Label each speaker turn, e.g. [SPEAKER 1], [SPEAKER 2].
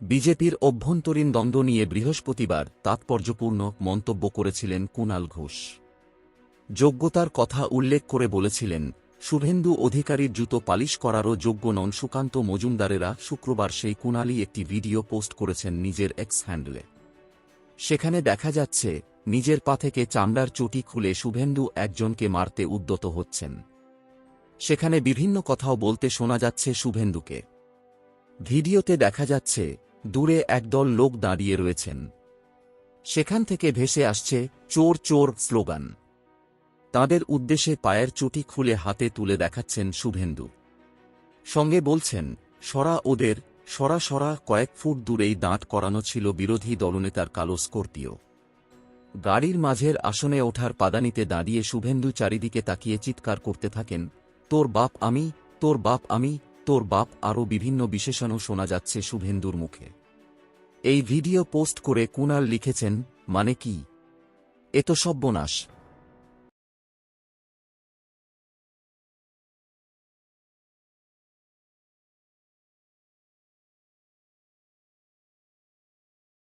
[SPEAKER 1] বিজেপির অভ্যন্তরীণ দ্বন্দ্ব নিয়ে বৃহস্পতিবার তাৎপর্যপূর্ণ মন্তব্য করেছিলেন কুণাল ঘোষ। যোগ্যতার কথা উল্লেখ করে বলেছিলেন, শুভেন্দু অধিকারীর জুতো পালিশ করারও যোগ্য নন সুকান্ত মজুমদারেরা শুক্রবার সেই কুণালি একটি ভিডিও পোস্ট করেছেন নিজের এক্স হ্যান্ডলে সেখানে দেখা যাচ্ছে, নিজের পা থেকে চামড়ার চটি খুলে শুভেন্দু একজনকে মারতে উদ্যত হচ্ছেন। সেখানে বিভিন্ন কথাও বলতে শোনা যাচ্ছে শুভেন্দুকে। ভিডিওতে দেখা যাচ্ছে দূরে একদল লোক দাঁড়িয়ে রয়েছেন। সেখান থেকে ভেসে আসছে চোর চোর স্লোগান। তাদের উদ্দেশ্যে পায়ের চটি খুলে হাতে তুলে দেখাচ্ছেন শুভেন্দু। সঙ্গে বলছেন, সরা ওদের, সরা সরা, কয়েক ফুট দূরেই দাঁত করানো ছিল বিরোধী দলনেতার কালো স্কর্পিও। গাড়ির মাঝের আসনে ওঠার পাদানিতে দাঁড়িয়ে শুভেন্দু চারিদিকে তাকিয়ে চিৎকার করতে থাকেন, তোর বাপ আমি, তোর বাপ আমি তোর বাপ আরও বিভিন্ন বিশেষণও শোনা যাচ্ছে শুভেন্দুর মুখে। এই ভিডিও পোস্ট করে কুনাল লিখেছেন মানে কি? এ তো সব্যনাশ।